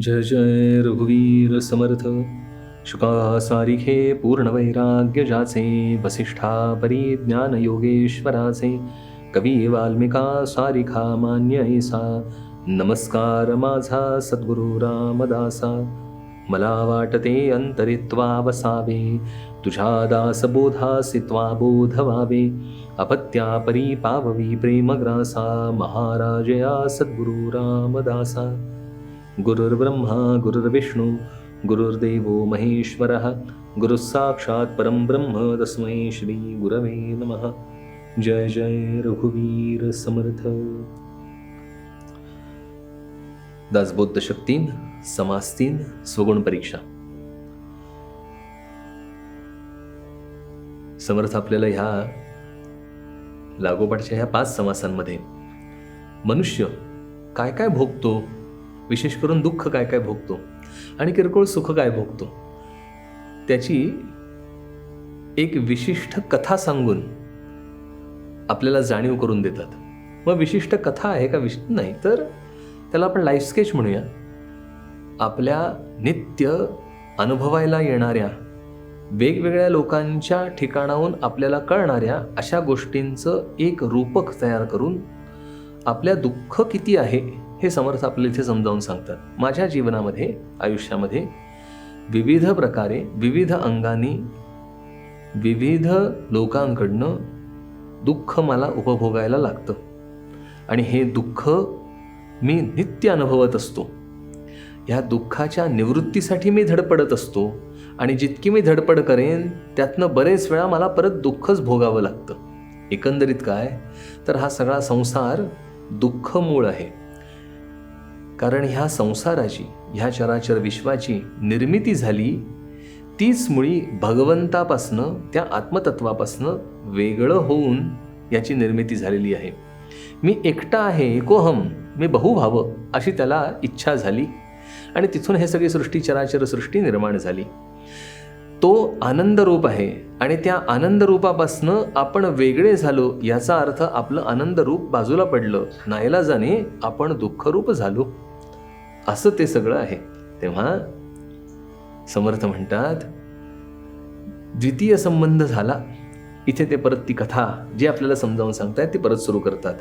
जय जय रघुवीर समर्थ। शुकासारिखे पूर्णवैराग्य जाचे वसिष्ठा परिज्ञान योगेश्वराचे कवी वाल्मिका सारिखा मान्य ऐसा नमस्कार माझा सद्गुरु रामदासा। मला वाटते अंतरित्वा वसावे तुझ्या दासबोधासित्वा बोध अपत्या परी पाववी प्रेमग्रासा महाराजया सद्गुरु रामदासा। गुरुर्ब्रह्मा गुरुर्विष्णू गुरुर्देव महेश्वरः गुरुसाक्षात परमब्रह्म ब्रह्म तस्मै श्री गुरवे नमः. जय जय रघुवीर समर्थ. दासबोध शक्तीन समास तीन स्वगुण परीक्षा. समर्थ आपल्याला ह्या लागोपाठच्या ह्या पाच समासांमध्ये मनुष्य काय काय भोगतो? विशेष करून दुःख काय काय भोगतो आणि किरकोळ सुख काय भोगतो? त्याची एक विशिष्ट कथा सांगून आपल्याला जाणीव करून देतात. मग विशिष्ट कथा आहे का विश? नाही तर त्याला आपण लाईफ स्केच म्हणूया. आपल्या नित्य अनुभवायला येणाऱ्या वेगवेगळ्या लोकांच्या ठिकाणाहून आपल्याला कळणाऱ्या अशा गोष्टींचं एक रूपक तयार करून आपल्या दुःख किती आहे हे समर्थ आपल्याला इथे समजावून सांगतात. माझ्या जीवनामध्ये आयुष्यामध्ये विविध प्रकारे विविध अंगाने विविध लोकांकडनं दुःख मला उपभोगायला लागतं. आणि हे दुःख मी नित्य अनुभवत असतो. ह्या दुःखाच्या निवृत्तीसाठी मी धडपडत असतो. आणि जितकी मी धडपड करेन त्यातनं बरेच वेळा मला परत दुःखच भोगावं लागतं. एकंदरीत काय? तर हा सगळा संसार दुःखमूळ आहे. कारण ह्या संसाराची ह्या चराचर विश्वाची निर्मिती झाली तीच मुळी भगवंतापासनं त्या आत्मतत्वापासनं वेगळं होऊन याची निर्मिती झालेली आहे. मी एकटा आहे एकोहम मी बहु व्हावं अशी त्याला इच्छा झाली आणि तिथून हे सगळी सृष्टी चराचर सृष्टी निर्माण झाली. तो आनंद रूप आहे आणि त्या आनंदरूपापासनं आपण वेगळे झालो याचा अर्थ आपलं आनंद रूप बाजूला पडलं नायला जाणे आपण दुःखरूप झालो. असं ते सगळं आहे. तेव्हा समर्थ म्हणतात द्वितीय संबंध झाला. इथे ते परत ती कथा जी आपल्याला समजावून सांगतायत ती परत सुरू करतात.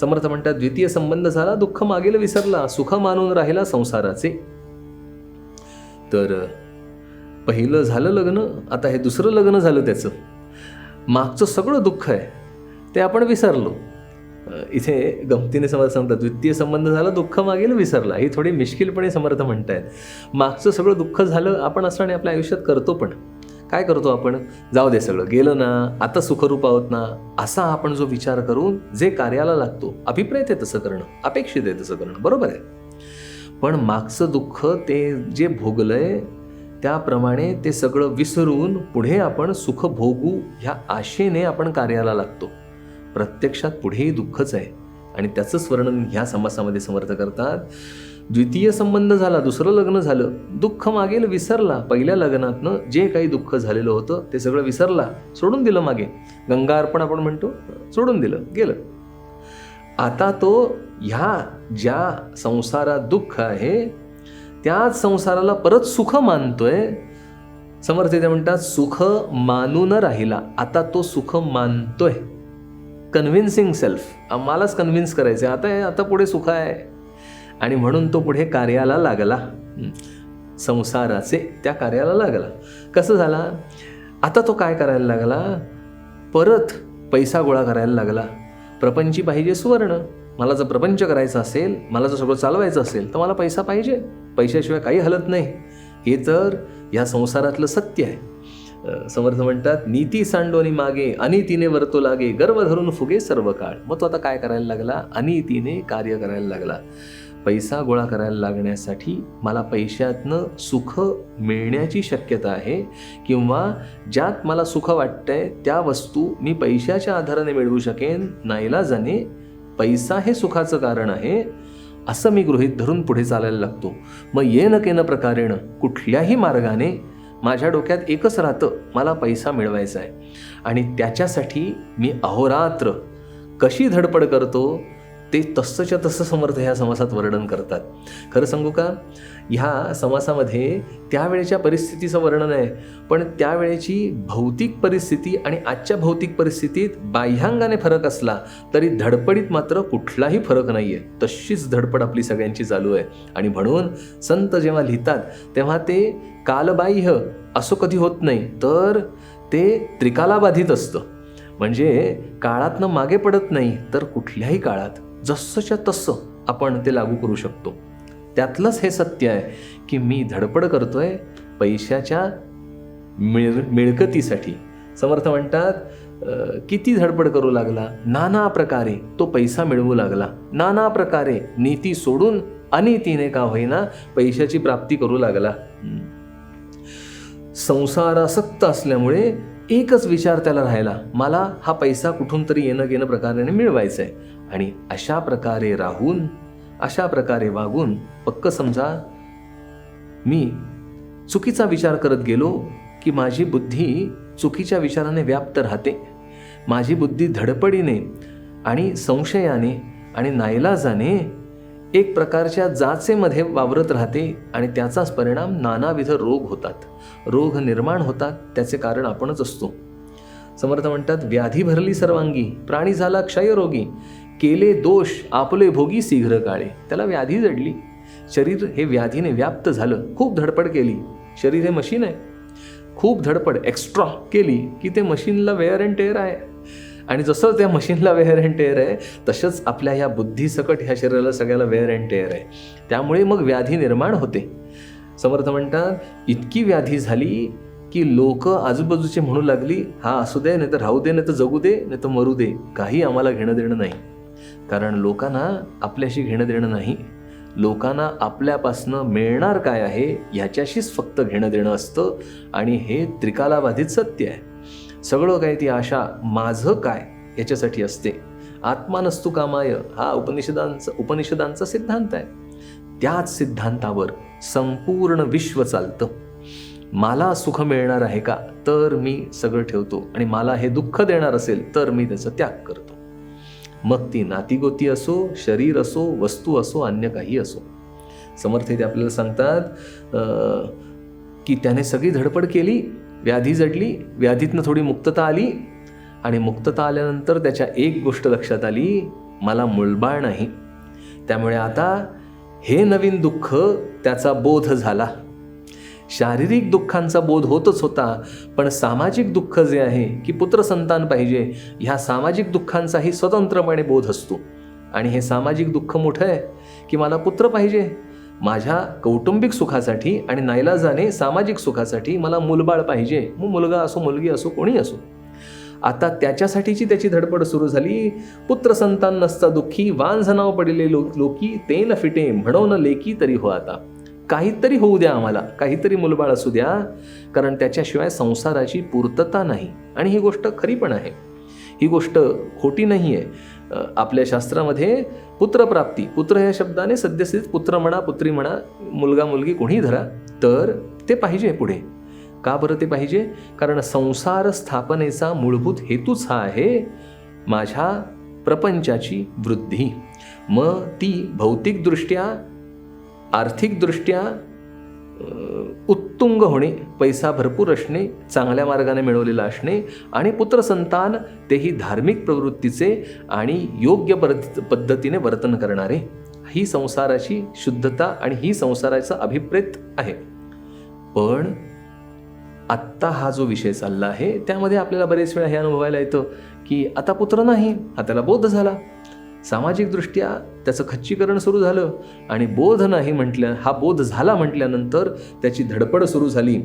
समर्थ म्हणतात द्वितीय संबंध झाला दुःख मागेल विसरला सुख मानून राहिला संसाराचे. तर पहिलं झालं लग्न आता हे दुसरं लग्न झालं त्याचं. मागचं सगळं दुःख आहे. ते आपण विसरलो. इथे गमतीने समर्थ सांगतात. द्वितीय संबंध झाला दुःख मागेल विसरला. ही थोडी मिश्किलपणे समर्थ म्हणतायत. मागचं सगळं दुःख झालं आपण असं आणि आपल्या आयुष्यात करतो पण. काय करतो आपण? जाऊ दे सगळं. गेलं ना आता सुखरूप आहोत ना असा आपण जो विचार करून जे कार्याला लागतो अभिप्रेत आहे तसं करणं अपेक्षित आहे तसं करणं बरोबर आहे. पण मागचं दुःख ते जे भोगलंय त्याप्रमाणे ते सगळं विसरून पुढे आपण सुख भोगू ह्या आशेने आपण कार्याला लागतो. प्रत्यक्षात पुढेही दुःखच आहे. आणि त्याचंच वर्णन ह्या समासामध्ये समर्थ करतात. द्वितीय संबंध झाला दुसरं लग्न झालं. दुःख मागेल विसरला. पहिल्या लग्नातनं जे काही दुःख झालेलं होतं ते सगळं विसरला. सोडून दिलं मागे. गंगा अर्पण आपण म्हणतो सोडून दिलं गेलं. आता तो ह्या ज्या संसारात दुःख आहे त्याच संसाराला परत सुख मानतोय. समर्थ ते म्हणतात सुख मानून राहिला. आता तो सुख मानतोय. कन्व्हिन्सिंग सेल्फ आम्हालाच कन्व्हिन्स करायचं आहे आता आता पुढे सुख आहे. आणि म्हणून तो पुढे कार्याला लागला. संसाराचे त्या कार्याला लागला. कसं झाला? आता तो काय करायला लागला? परत पैसा गोळा करायला लागला. प्रपंची पाहिजे सुवर्ण. मला जर प्रपंच करायचं असेल मला जर सगळं चालवायचं असेल तर मला पैसा पाहिजे. पैशाशिवाय काही हलत नाही. हे तर या संसारातलं सत्य आहे. समर्थ म्हणतात नीती सांडोनी मागे अनितीने वरतो लागे गर्व धरून फुगे सर्व काळ. मग तो आता काय करायला लागला? अनितीने कार्य करायला लागला. पैसा गोळा करायला लागण्यासाठी मला पैशातनं सुख मिळण्याची शक्यता आहे किंवा ज्यात मला सुख वाटतंय त्या वस्तू मी पैशाच्या आधाराने मिळवू शकेन नाईलाजाने पैसा हे सुखाचं कारण आहे असं मी गृहीत धरून पुढे चालायला लागतो. मग ये न केन प्रकारेण कुठल्याही मार्गाने माझ्या डोक्यात एकच राहतं मला पैसा मिळवायचा आहे. आणि त्याच्यासाठी मी अहोरात्र कशी धडपड करतो ते तसंच्या तसं समर्थ ह्या समासात वर्णन करतात. खरं सांगू का? ह्या समासामध्ये त्यावेळेच्या परिस्थितीचं वर्णन आहे. पण त्यावेळेची भौतिक परिस्थिती आणि आजच्या भौतिक परिस्थितीत बाह्यांगाने फरक असला तरी धडपडीत मात्र कुठलाही फरक नाही आहे तशीच धडपड आपली सगळ्यांची चालू आहे. आणि म्हणून संत जेव्हा लिहितात तेव्हा ते कालबाह्य असं कधी होत नाही तर ते त्रिकालाबाधित असतं. म्हणजे काळातनं मागे पडत नाही तर कुठल्याही काळात. जसंच्या तसं आपण ते लागू करू शकतो. त्यातलंच हे सत्य आहे की मी धडपड करतोय पैशाच्या मिळ मिळकतीसाठी. समर्थ म्हणतात किती धडपड करू लागला? नाना प्रकारे तो पैसा मिळवू लागला. नाना प्रकारे नीती सोडून अनितीने का होईना पैशाची प्राप्ती करू लागला? संसारासक्त असल्यामुळे एकच विचार त्याला राहिला. मला हा पैसा कुठून तरी येणं घेणं प्रकाराने मिळवायचा आहे आणि अशा प्रकारे राहून अशा प्रकारे वागून पक्क समजा मी चुकीचा विचार करत गेलो की माझी बुद्धी चुकीच्या विचाराने व्याप्त राहते. माझी बुद्धी धडपडीने आणि संशयाने आणि नाईलाजाने एक प्रकारच्या जाचेमध्ये वावरत राहते आणि त्याचाच परिणाम नानाविध रोग होतात. रोग निर्माण होतात त्याचे कारण आपणच असतो. समर्थ म्हणतात व्याधी भरली सर्वांगी प्राणी झाला क्षयरोगी केले दोष आपले भोगी शीघ्र काळे. त्याला व्याधी जडली. शरीर हे व्याधीने व्याप्त झालं. खूप धडपड केली. शरीर हे मशीन आहे. खूप धडपड एक्स्ट्रा केली की ते मशीनला वेअर अँड टेअर आहे. आणि जसं त्या मशीनला वेअर अँड टेअर आहे तसंच आपल्या ह्या बुद्धीसकट ह्या शरीराला सगळ्याला वेअर अँड टेअर आहे. त्यामुळे मग व्याधी निर्माण होते. समर्थ म्हणतात इतकी व्याधी झाली की लोक आजूबाजूचे म्हणू लागली हा असू दे नाही तर राहू दे नाही तर जगू दे नाही तर मरू दे. काही आम्हाला घेणं देणं नाही. कारण लोकांना आपल्याशी घेणं देणं नाही. लोकांना आपल्यापासनं मिळणार काय आहे ह्याच्याशीच फक्त घेणं देणं असतं आणि हे त्रिकालाबाधित सत्य आहे. सगळं काय ती आशा माझं काय याच्यासाठी असते. आत्मानस्तु कामाय हा उपनिषदांचा उपनिषदांचा सिद्धांत आहे. त्याच सिद्धांतावर संपूर्ण विश्व चालतं. मला सुख मिळणार आहे का? तर मी सगळं ठेवतो आणि मला हे दुःख देणार असेल तर मी त्याचा त्याग करतो. मग ती नातीगोती असो शरीर असो वस्तू असो अन्य काही असो. समर्थ इथे आपल्याला सांगतात की त्याने सगळी धडपड केली व्याधी जडली व्याधीतनं थोडी मुक्तता आली आणि मुक्तता आल्यानंतर त्याच्या एक गोष्ट लक्षात आली मला मुळबाळ नाही. त्यामुळे आता हे नवीन दुःख त्याचा बोध झाला. शारीरिक दुःखांचा बोध होतच होता पण सामाजिक दुःख जे आहे की पुत्रसंतान पाहिजे ह्या सामाजिक दुःखांचाही स्वतंत्रपणे बोध असतो. आणि हे सामाजिक दुःख मोठं आहे की मला पुत्र पाहिजे. माझ्या कौटुंबिक सुखासाठी आणि नाईलाजाने सामाजिक सुखासाठी मला मुलबाळ पाहिजे. मग मुलगा असो मुलगी असो कोणी असो. आता त्याच्यासाठीची त्याची धडपड सुरू झाली. पुत्रसंतान नसता दुःखी वांझनाव पडले लो लोकी ते न फिटे म्हणून लेकी तरी हो आता. काहीतरी होऊ द्या आम्हाला काहीतरी मुलबाळ असू द्या. कारण त्याच्याशिवाय संसाराची पूर्तता नाही. आणि ही गोष्ट खरी पण आहे. ही गोष्ट खोटी नाही आहे आपल्या शास्त्रामध्ये पुत्रप्राप्ती पुत्र या शब्दाने सद्यस्थितीत पुत्र म्हणा पुत्री म्हणा मुलगा मुलगी कोणीही धरा तर ते पाहिजे पुढे. का बरं ते पाहिजे? कारण संसार स्थापनेचा मूलभूत हेतूच हा आहे माझ्या प्रपंचाची वृद्धी. मग ती भौतिकदृष्ट्या आर्थिकदृष्ट्या उत्तुंग होणे पैसा भरपूर असणे चांगल्या मार्गाने मिळवलेला असणे आणि पुत्रसंतान तेही धार्मिक प्रवृत्तीचे आणि योग्य पद्धतीने वर्तन करणारे. ही संसाराची शुद्धता आणि ही संसाराचा अभिप्रेत आहे. पण आत्ता हा जो विषय चालला आहे त्यामध्ये आपल्याला बरेच वेळा हे अनुभवायला येतं की आता पुत्र नाही हा त्याला बोध झाला. सामाजिकदृष्ट्या त्याचं खच्चीकरण सुरू झालं आणि बोध नाही म्हटल्या हा बोध झाला म्हटल्यानंतर त्याची धडपड सुरू झाली.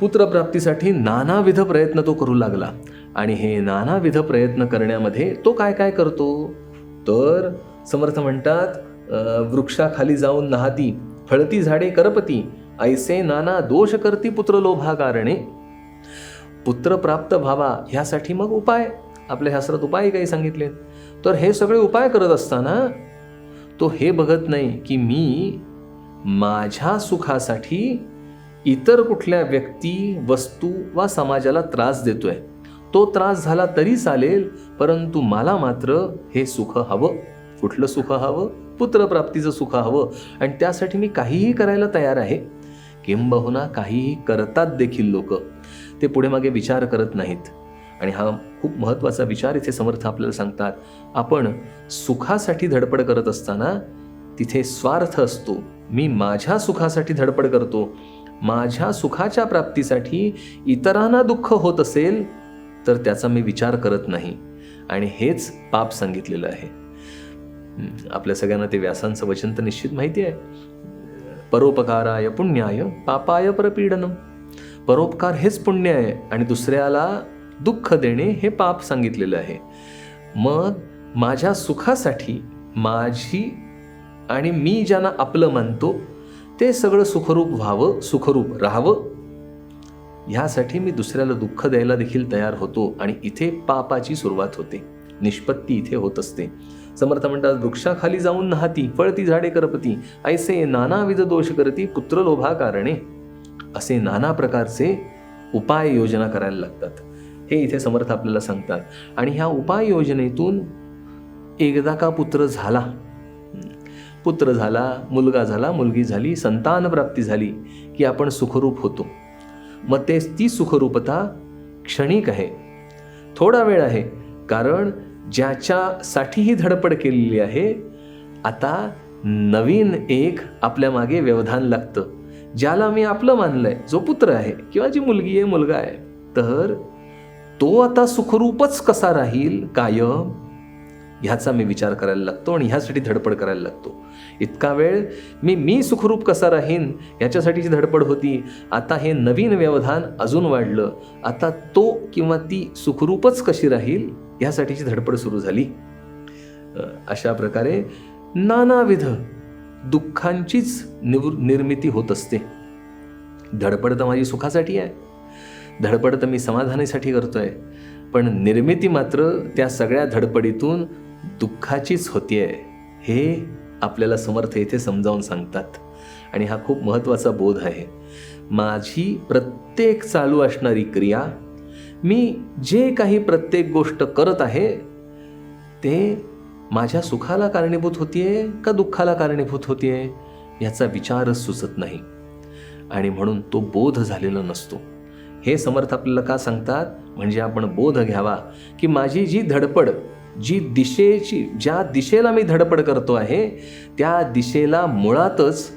पुत्रप्राप्तीसाठी नानाविध प्रयत्न तो करू लागला आणि हे नानाविध प्रयत्न करण्यामध्ये तो काय काय करतो? तर समर्थ म्हणतात वृक्षाखाली जाऊन नाहती फळती झाडे करपती ऐसे नाना दोष करती पुत्र लोभा कारणे पुत्र प्राप्त व्हावा ह्यासाठी मग उपाय आपल्या शास्त्रात उपाय काही सांगितले तर हे सगळे उपाय करत असताना तो हे बघत नाही की मी माझ्या सुखासाठी इतर कुठल्या व्यक्ती वस्तू वा समाजाला त्रास देतोय. तो त्रास झाला तरी चालेल परंतु मला मात्र हे सुख हवं. कुठलं सुख हवं? पुत्रप्राप्तीचं सुख हवं. आणि त्यासाठी मी काहीही करायला तयार आहे. किंबहुना काहीही करतात देखील लोक. ते पुढे मागे विचार करत नाहीत. आणि हा खूप महत्त्वाचा विचार इथे समर्थ आपल्याला सांगतात आपण सुखासाठी धडपड करत असताना तिथे स्वार्थ असतो. मी माझ्या सुखासाठी धडपड करतो. माझ्या सुखाच्या प्राप्तीसाठी इतरांना दुःख होत असेल तर त्याचा मी विचार करत नाही. आणि हेच पाप सांगितलेलं आहे. आपल्या सगळ्यांना ते व्यासांचं वचन तर निश्चित माहिती आहे. परोपकाराय पुण्याय पापाय परपीडनम. परोपकार हेच पुण्य आहे. आणि दुसऱ्याला दुःख देणे हे पाप सांगितलेलं आहे. मग माझ्या सुखासाठी माझी आणि मी ज्यांना आपलं मानतो ते सगळं सुखरूप व्हावं सुखरूप राहावं. ह्यासाठी मी दुसऱ्याला दुःख द्यायला देखील तयार होतो आणि इथे पापाची सुरुवात होते. निष्पत्ती इथे होत असते. समर्थ म्हणतात वृक्षाखाली जाऊन नाहती फळती झाडे करपती ऐसे नानाविध दोष करती पुत्र लोभा कारणे असे नाना प्रकारचे उपाय योजना करायला लागतात. हे इथे समर्थ आपल्याला सांगतात. आणि ह्या उपाय योजनेतून एकदा का पुत्र झाला पुत्र झाला मुलगा झाला मुलगी झाली संतान प्राप्ती झाली की आपण सुखरूप होतो. मग ते ती सुखरूपता क्षणिक आहे. थोडा वेळ आहे कारण ज्याच्यासाठी ही धडपड केलेली आहे आता नवीन एक आपल्या मागे व्यवधान लागतं. ज्याला मी आपलं मानलंय जो पुत्र आहे किंवा जी मुलगी आहे मुलगा आहे तर तो आता सुखरूपच कसा राहील कायम? ह्याचा मी विचार करायला लागतो आणि ह्यासाठी धडपड करायला लागतो. इतका वेळ मी मी सुखरूप कसा राहीन याच्यासाठीची धडपड होती. आता हे नवीन व्यवधान अजून वाढलं. आता तो किंवा ती सुखरूपच कशी राहील ह्यासाठीची धडपड सुरू झाली. अशा प्रकारे नानाविध दुःखांचीच निवृ निर्मिती होत असते. धडपड तर माझी सुखासाठी आहे. धडपड तर मी समाधानासाठी आहे पण निर्मिती मात्र त्या सगळ्या धडपडीतून दुःखाचीच होतीये हे आपल्याला समर्थ येथे समजावून सांगतात. आणि हा खूप महत्त्वाचा बोध आहे. माझी प्रत्येक चालू असणारी क्रिया मी जे काही प्रत्येक गोष्ट करत आहे ते माझ्या सुखाला कारणीभूत होतीये का दुःखाला कारणीभूत होतीये याचा विचारच सुचत नाही. आणि म्हणून तो बोध झालेला नसतो. हे समर्थ आपल्याला का सांगतात? म्हणजे आपण बोध घ्यावा. की माझी जी धडपड जी दिशेची ज्या दिशेला मी धडपड करतो आहे त्या दिशेला मुळातच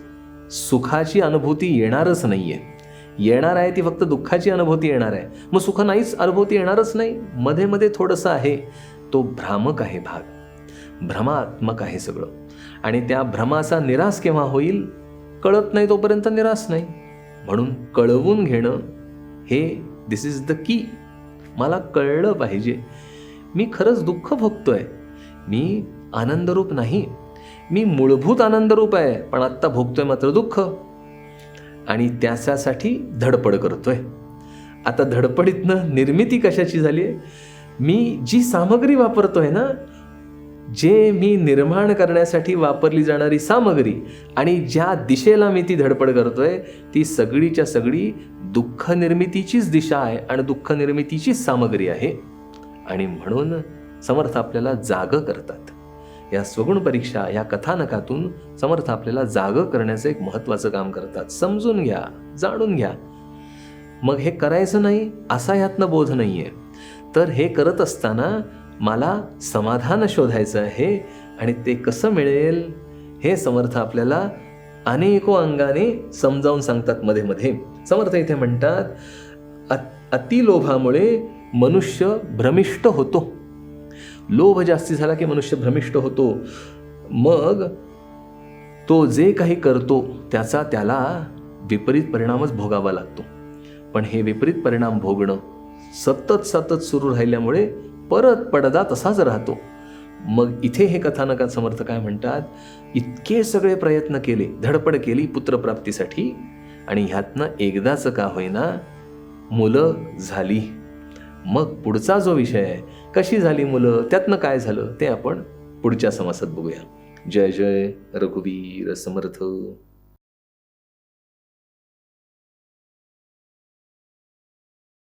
सुखाची अनुभूती येणारच नाही आहे येणार आहे ती फक्त दुःखाची अनुभूती येणार आहे. मग सुख नाहीच अनुभूती येणारच नाही. मध्ये मध्ये थोडंसं आहे. तो भ्रामक आहे भाग. भ्रमात्मक आहे सगळं. आणि त्या भ्रमाचा निराश केव्हा होईल? कळत नाही तोपर्यंत निराश नाही. म्हणून कळवून घेणं हे दिस इज द की मला कळलं पाहिजे. मी खरंच दुःख भोगतोय. मी आनंदरूप नाही. मी मूलभूत आनंदरूप आहे पण आत्ता भोगतोय मात्र दुःख. आणि त्याच्यासाठी धडपड करतोय. आता धडपडीतनं निर्मिती कशाची झाली आहे मी जी सामग्री वापरतोय ना जे मी निर्माण करण्यासाठी वापरली जाणारी सामग्री आणि ज्या दिशेला मी ती धडपड करतोय ती सगळीच्या सगळी दुःख निर्मितीचीच दिशा आहे आणि दुःख निर्मितीचीच सामग्री आहे. आणि म्हणून समर्थ आपल्याला जाग करतात. या स्वगुण परीक्षा या कथानकातून समर्थ आपल्याला जाग करण्याचं एक महत्त्वाचं काम करतात. समजून घ्या जाणून घ्या. मग हे करायचं नाही असा यातनं बोध नाहीये. तर हे करत असताना मला समाधान शोधायचं आहे आणि ते कसं मिळेल हे समर्थ आपल्याला अनेको अंगाने समजावून सांगतात मध्ये मध्ये. समर्थ इथे म्हणतात अतिलोभामुळे मनुष्य भ्रमिष्ट होतो. लोभ जास्ती झाला की मनुष्य भ्रमिष्ट होतो. मग तो जे काही करतो त्याचा त्याला विपरीत परिणामच भोगावा लागतो. पण हे विपरीत परिणाम भोगणं सतत सतत सुरू राहिल्यामुळे परत पडदा तसाच राहतो. मग इथे हे कथानकात समर्थ काय म्हणतात? इतके सगळे प्रयत्न केले धडपड केली पुत्रप्राप्तीसाठी आणि ह्यातनं एकदाच का होईना मुलं झाली. मग पुढचा जो विषय आहे कशी झाली मुलं? त्यातनं काय झालं? ते आपण पुढच्या समासात बघूया. जय जय रघुवीर समर्थ.